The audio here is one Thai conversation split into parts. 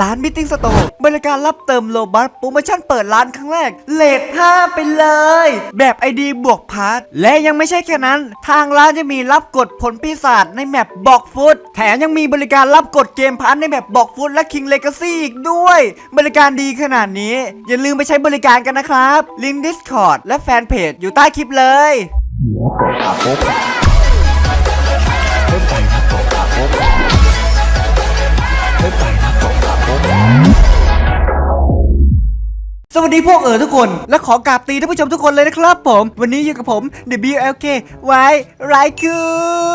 ร้านมิทติ้งสโตร์บริการรับเติมโลบัสโปรโมชั่นเปิดร้านครั้งแรก เลท5ไปเลย แบบไอดีบวกพาร์ทและยังไม่ใช่แค่นั้น ทางร้านจะมีรับกดผลปีศาจในแมปบอกฟุตแถมยังมีบริการรับกดเกมพาร์ทในแมปบอกฟุตและคิงเลกาซี่อีกด้วย บริการดีขนาดนี้ อย่าลืมไปใช้บริการกันนะครับ ลิงก์ Discord และแฟนเพจอยู่ใต้คลิปเลย สวัสดีพวกเอ๋อทุกคน และขอกราบตีท่านผู้ชมทุกคนเลยนะครับผม วันนี้อยู่กับผม WLK ไว้ไรคุ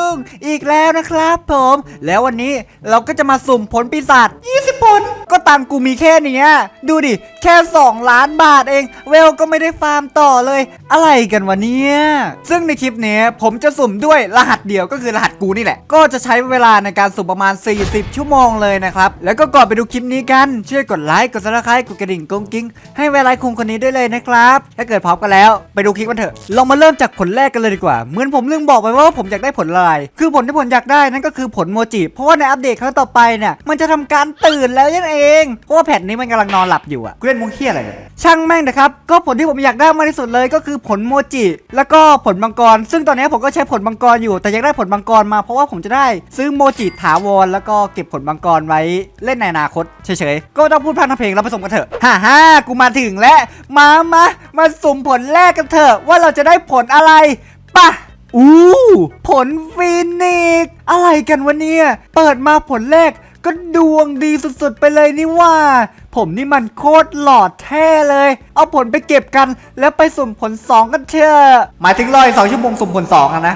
งอีกแล้วนะครับผม แล้ววันนี้เราก็จะมาสุ่มผลปีศาจ20 ผล ก็ตังกูมีแค่นี้ดูดิ แค่ 2 ล้านบาทเอง เวลก็ไม่ได้ฟาร์มต่อเลย อะไรกันวะเนี่ย ซึ่งในคลิปนี้ผมจะสุ่มด้วยรหัสเดียวก็คือรหัสกูนี่แหละ ก็จะใช้เวลาในการสุ่มประมาณ 40 ชั่วโมงเลยนะครับ แล้วก็ก่อนไปดูคลิปนี้กันช่วยกดไลค์กดซับสไครต์กดกระดิ่งกงกิ้งให้เวลาคุงคนนี้ด้วยเลยนะครับ ถ้าเกิดพร้อมกันแล้วไปดูคลิปกันเถอะ ลองมาเริ่มจากผลแรกกันเลยดีกว่า เหมือนผมลืมบอกไปว่าผมอยากได้ผลอะไร คือผลที่ผมอยากได้นั่นก็คือผลโมจิ เพราะว่าในอัปเดตครั้งต่อไปเนี่ย มันจะทำการตื่นแล้วนั่นเอง เพราะว่าแพทนี้มันกำลังนอนหลับอยู่อะกูเล่นมุงเคียอะไรเนี่ยช่างแม่งนะครับ ก็ผลที่ผมอยากได้มากที่สุดเลยก็คือผลโมจิ แล้วก็ผลมังกร ซึ่งตอนนี้ผมก็ใช้ผลมังกรอยู่ แต่อยากได้ผลมังกรมาเพราะว่าผมจะได้ซื้อโมจิถาวรแล้วก็เก็บผลมังกรไว้เล่นในอนาคตเฉยๆ ก็ต้องพูดพากย์ทำเพลงเราผสมกันเถอะฮ่าฮ่ากูมาถึงแล้วมามามาสุ่มผลแรกกันเถอะว่าเราจะได้ผลอะไรปะอู้ผลฟินิกอะไรกันวะเนี่ย เปิดมาผลแรกก็ดวงดีสุดๆไปเลยนี่ว่า ผมนี่มันโคตรหลอดแท้เลย เอาผลไปเก็บกัน แล้วไปสุ่มผล 2 กันเถอะหมายถึงรออีกสองชั่วโมงสุ่มผล2อะนะ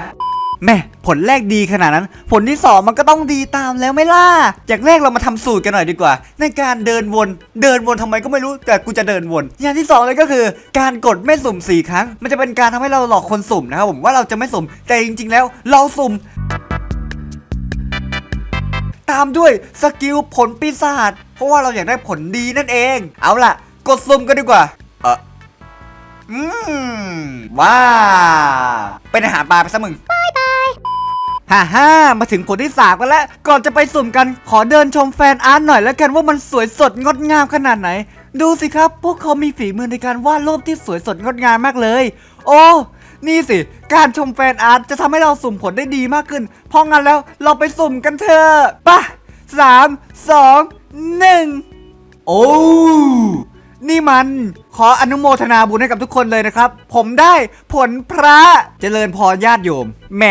แม่ผลแรกดีขนาดนั้น ผลที่สองมันก็ต้องดีตามแล้วไม่ล่ะอย่างแรกเรามาทำสูตรกันหน่อยดีกว่า ในการเดินวนเดินวนทำไมก็ไม่รู้แต่กูจะเดินวน อย่างที่สองเลยก็คือ การกดไม่สุ่มสี่ครั้ง มันจะเป็นการทำให้เราหลอกคนสุ่มนะครับผมว่าเราจะไม่สุ่มแต่จริง ๆ แล้วเราสุ่มตามด้วยสกิลผลปีศาจเพราะว่าเราอยากได้ผลดีนั่นเอง เอาล่ะ กดซุ่มกันดีกว่า เอออืมว้าเป็นอาหารปลาไปซะมึง ฮ่าฮ่ามาถึงผลที่สามกันแล้ว ก่อนจะไปสุ่มกันขอเดินชมแฟนอาร์ตหน่อยแล้วกันว่ามันสวยสดงดงามขนาดไหน ดูสิครับ พวกเขามีฝีมือในการวาดรูปที่สวยสดงดงามมากเลย โอ้นี่สิ การชมแฟนอาร์ตจะทำให้เราสุ่มผลได้ดีมากขึ้น เพราะงั้นแล้วเราไปสุ่มกันเถอะป่ะสามสองหนึ่งโอ้ นี่มันขออนุโมทนาบุญให้กับทุกคนเลยนะครับ ผมได้ผลพระเจริญพรญาติโยม แหม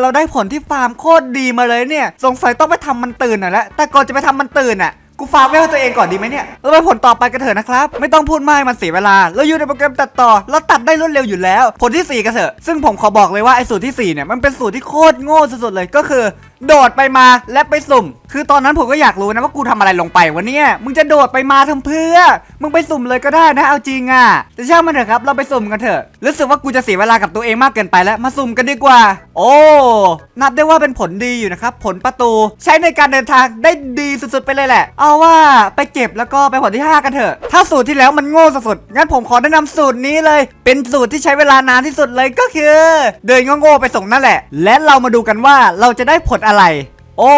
เราได้ผลที่ฟาร์มโคตรดีมาเลยเนี่ย สงสัยต้องไปทำมันตื่นหน่อยแล้วแต่ก่อนจะไปทำมันตื่นอะ กูฟาร์มไว้ให้ตัวเองก่อนดีไหมเนี่ยเราไปผลต่อไปกันเถอะนะครับ ไม่ต้องพูดมากมันเสียเวลา เราอยู่ในโปรแกรมตัดต่อ เราตัดได้รวดเร็วอยู่แล้ว ผลที่ 4กันเถอะ ซึ่งผมขอบอกเลยว่าไอ้สูตรที่ 4 เนี่ยมันเป็นสูตรที่โคตรโง่สุดๆเลยก็คือ โดดไปมาและไปสุ่ม คือตอนนั้นผมก็อยากรู้นะว่ากูทำอะไรลงไปวะเนี่ยมึงจะโดดไปมาทำเพื่อ มึงไปสุ่มเลยก็ได้นะเอาจริงอะแต่ช่างมันเถอะครับ เราไปสุ่มกันเถอะรู้สึกว่ากูจะเสียเวลากับตัวเองมากเกินไปแล้วมาสุ่มกันดีกว่า โอ้นับได้ว่าเป็นผลดีอยู่นะครับผลประตูใช้ในการเดินทางได้ดีสุดๆไปเลยแหละเอาว่าไปเก็บแล้วก็ไปผลที่ 5 กันเถอะ ถ้าสูตรที่แล้วมันโง่สุดๆงั้นผมขอแนะนำสูตรนี้เลย เป็นสูตรที่ใช้เวลานานที่สุดเลยก็คือ เดินโง่ๆไปส่งนั่นแหละ และเรามาดูกันว่าเราจะได้ผลอะไร โอ้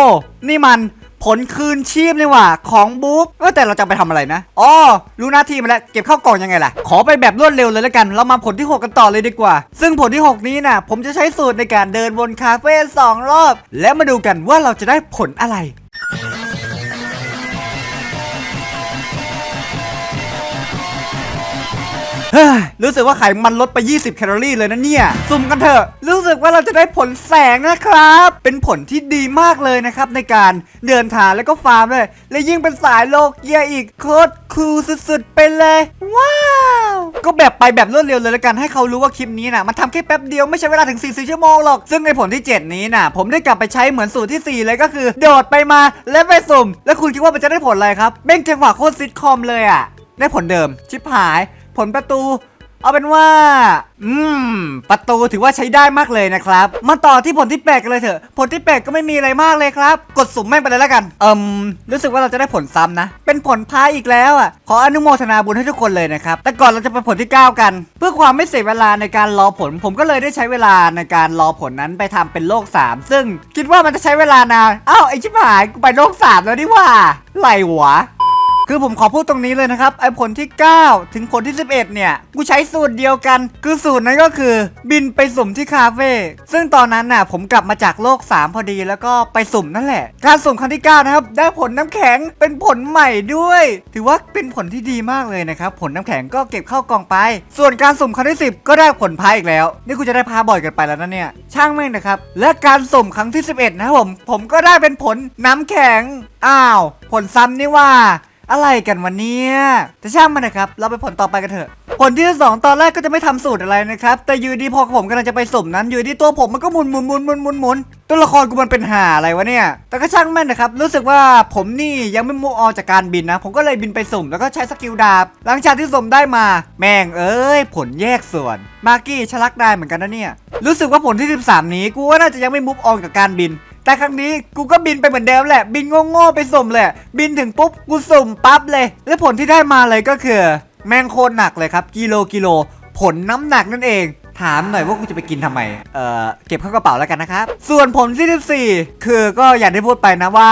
นี่มันผลคืนชีพนี่ว่าของบุ๊กเออแต่เราจะไปทำอะไรนะอ๋อรู้หน้าที่มาแล้วเก็บเข้ากล่องยังไงล่ะ ขอไปแบบรวดเร็วเลยแล้วกัน เรามาผลที่ 6 กันต่อเลยดีกว่า ซึ่งผลที่ 6 นี้นะผมจะใช้สูตรในการเดินวนคาเฟ่สองรอบ และมาดูกันว่าเราจะได้ผลอะไร รู้สึกว่าไขมันลดไป 20 แคลอรี่เลยนะเนี่ย สุ่มกันเถอะ รู้สึกว่าเราจะได้ผลแสงนะครับ เป็นผลที่ดีมากเลยนะครับ ในการเดินทางแล้วก็ฟาร์มเลย และยิ่งเป็นสายโลกเกียร์อีกโคตรคูลสุดๆ ไปเลย ว้าว ก็แบบไปแบบรวดเร็วเลยล้วกันให้เขารู้ว่าคลิปนี้นะมันทำแค่แป๊บเดียวไม่ใช้เวลาถึง 40 ชั่วโมงหรอก ซึ่งในผลที่ 7 นี้นะผมได้กลับไปใช้เหมือนสูตรที่ 4 เลยก็คือ โดดไปมาและไปสุ่ม แล้วคุณคิดว่ามันจะได้ผลอะไรครับเบ้งจังหวะโคตรซิทคอมเลยอะได้ผลเดิมชิบหาย ผลประตู เอาเป็นว่า อืม ประตูถือว่าใช้ได้มากเลยนะครับ มาต่อที่ผลที่แปดกันเลยเถอะ ผลที่แปดก็ไม่มีอะไรมากเลยครับ กดสุ่มแม่งไปเลยแล้วกัน เอิมรู้สึกว่าเราจะได้ผลซ้ำนะ เป็นผลพายอีกแล้วอะ ขออนุโมทนาบุญให้ทุกคนเลยนะครับ แต่ก่อนเราจะไปผลที่ 9 กัน เพื่อความไม่เสียเวลาในการรอผล ผมก็เลยได้ใช้เวลาในการรอผลนั้นไปทำเป็นโลก 3 ซึ่งคิดว่ามันจะใช้เวลานาน อ้าวไอชิบหายกูไปโลก3แล้วนี่หว่าไรวะ คือผมขอพูดตรงนี้เลยนะครับไอ้ผลที่ 9 ถึงผลที่ 11 เนี่ย กูใช้สูตรเดียวกัน คือสูตรนั้นก็คือ บินไปสุ่มที่คาเฟ่ซึ่งตอนนั้นน่ะผมกลับมาจากโลก 3 พอดีแล้วก็ไปสุ่มนั่นแหละ การสุ่มครั้งที่ 9 นะครับ ได้ผลน้ำแข็งเป็นผลใหม่ด้วย ถือว่าเป็นผลที่ดีมากเลยนะครับผลน้ำแข็งก็เก็บเข้ากล่องไป ส่วนการสุ่มครั้งที่ 10 ก็ได้ผลพายอีกแล้ว นี่กูจะได้พาบ่อยกันไปแล้วนะเนี่ยช่างแม่งนะครับและการสุ่มครั้งที่ 11 นะครับผมผมก็ได้เป็นผลน้ำแข็งอ้าว ผลซ้ำนี่ว่า อะไรกันวันนี้แต่ช่างมันนะครับ เราไปผลต่อไปกันเถอะ ผลที่สองตอนแรกก็จะไม่ทำสูตรอะไรนะครับ แต่อยูดีพอผมกำลังจะไปสุ่มนั้น อยูดีตัวผมมันก็หมุนหมุนหมุนหมุนหมุนหมุนตัวละครกูมันเป็นห่าอะไรวะเนี่ย แต่ก็ช่างแม่นนะครับ รู้สึกว่าผมนี่ยังไม่มูออกจากการบินนะ ผมก็เลยบินไปสุ่มแล้วก็ใช้สกิลดาบ หลังจากที่สุ่มได้มา แม่งเอ้ย ผลแยกส่วน มาร์กี้ชะลักได้เหมือนกันนะเนี่ย รู้สึกว่าผลที่ 13 นี้กูว่าน่าจะยังไม่มุฟออนกับการบิน แต่ครั้งนี้กูก็บินไปเหมือนเดิมแหละ บินโง่ๆไปสุ่มเลย บินถึงปุ๊บกูสุ่มปั๊บเลย และผลที่ได้มาเลยก็คือ แมงโคตรหนักเลยครับ กิโลกิโล ผลน้ำหนักนั่นเอง ถามหน่อยว่ากูจะไปกินทำไม เอ่อ เก็บเข้ากระเป๋าแล้วกันนะครับ ส่วนผลที่14คือก็อย่างที่พูดไปนะว่า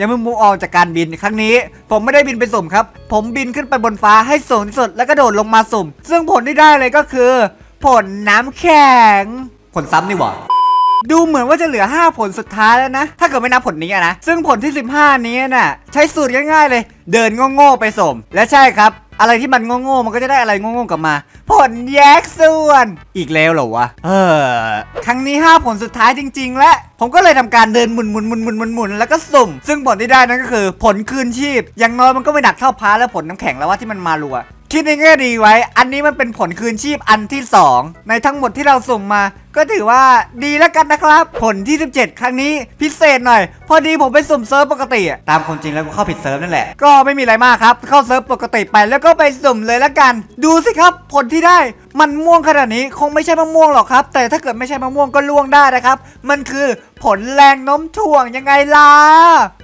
ยังไม่มูออกจากการบินครั้งนี้ ผมไม่ได้บินไปสุ่มครับ ผมบินขึ้นไปบนฟ้าให้สูงที่สุดแล้วก็โดดลงมาสุ่ม ซึ่งผลที่ได้เลยก็คือ ผลน้ำแข็งผลซ้ำนี่หว่า ดูเหมือนว่าจะเหลือ 5 ผลสุดท้ายแล้วนะ ถ้าเกิดไม่นับผลนี้นะ ซึ่งผลที่ 15 นี้น่ะ ใช้สูตรง่ายๆเลย เดินโง่ๆไปสม และใช่ครับ อะไรที่มันโง่ๆมันก็จะได้อะไรโง่ๆกลับมา ผลแยกส่วน อีกแล้วเหรอวะ เออ ครั้งนี้ 5 ผลสุดท้ายจริง ๆ และผมก็เลยทำการเดินหมุนหมุนหมุนหมุนหมุนหมุนแล้วก็สุ่ม ซึ่งผลที่ได้นั่นก็คือ ผลคืนชีพ อย่างน้อยมันก็ไม่หนักเท่าพาและผลน้ำแข็งแล้วว่าที่มันมารัวคิดในแง่ดีไว้ อันนี้มันเป็นผลคืนชีพอันที่ 2 ในทั้งหมดที่เราส่งมา ก็ถือว่าดีแล้วกันนะครับ ผลที่ 17 ครั้งนี้พิเศษหน่อย พอดีผมไปสุ่มเซิร์ฟปกติอะตามความจริงแล้วก็เข้าผิดเซิร์ฟนั่นแหละ ก็ไม่มีอะไรมากครับ เข้าเซิร์ฟปกติไปแล้วก็ไปสุ่มเลยละกัน ดูสิครับ ผลที่ได้มันม่วงขนาดนี้คงไม่ใช่มะม่วงหรอกครับ แต่ถ้าเกิดไม่ใช่มะม่วงก็ล่วงได้นะครับ มันคือผลแรงโน้มถ่วงยังไงล่ะ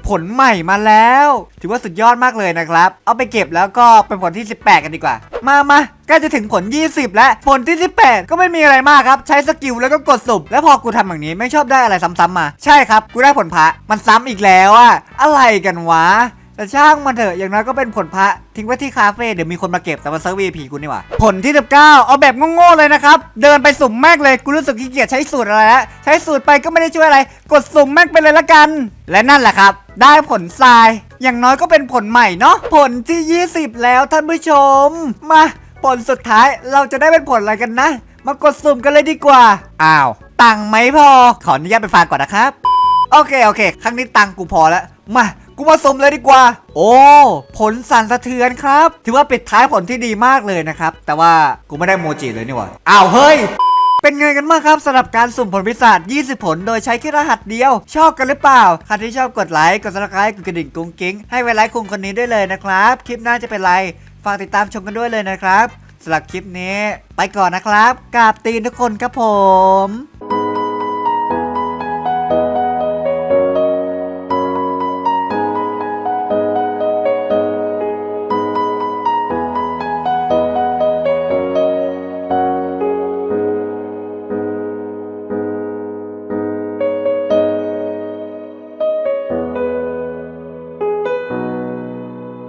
ผลใหม่มาแล้ว ถือว่าสุดยอดมากเลยนะครับ เอาไปเก็บแล้วก็เป็นผลที่ 18 กันดีกว่า มามาใกล้จะถึงผล 20 แล้ว ผลที่ 18 ก็ไม่มีอะไรมากครับ ใช้สกิลแล้วก็กดสุ่มแล้วพอกูทำแบบนี้ไม่ชอบได้อะไรซ้ำๆมา ใช่ครับ กูได้ผลพระมันซ้ำอีกแล้วอะอะไรกันวะแต่ช่างมันเถอะอย่างน้อยก็เป็นผลพระทิ้งไว้ที่คาเฟ่เดี๋ยวมีคนมาเก็บแต่มันเซิร์ฟ VIP กูนี่หว่าผลที่ 19 เอาแบบโง่ๆเลยนะครับ เดินไปสุ่มแม่งเลยกูรู้สึกขี้เกียจใช้สูตรอะไรแล้วใช้สูตรไปก็ไม่ได้ช่วยอะไร กดสุ่มแม่งไปเลยละกัน และนั่นแหละครับ ได้ผลทราย อย่างน้อยก็เป็นผลใหม่เนาะผลที่ 20 แล้วท่านผู้ชม มาผลสุดท้ายเราจะได้เป็นผลอะไรกันนะ มากดสุ่มกันเลยดีกว่า อ้าว ตังค์ไหมพอ ขออนุญาตไปฟังก่อนนะครับ โอเคโอเค ครั้งนี้ตังค์กูพอแล้วมากูมาสมเลยดีกว่า โอ้ ผลสั่นสะเทือนครับ ถือว่าปิดท้ายผลที่ดีมากเลยนะครับ แต่ว่ากูไม่ได้โมจิเลยนี่หว่า อ้าวเฮ้ย เป็นไงกันบ้างครับสำหรับการสุ่มผลพิศาจ20 ผล โดยใช้แค่รหัสเดียว ชอบกันหรือเปล่า ใครที่ชอบกดไลค์ กดซับสไครต์กดกระดิ่งกุ้งกิ้ง ให้ไวไลค์คุงคนนี้ด้วยเลยนะครับ คลิปหน้าจะเป็นไร ฝากติดตามชมกันด้วยเลยนะครับสำหรับคลิปนี้ ไปก่อนนะครับกราบตีนทุกคนครับผม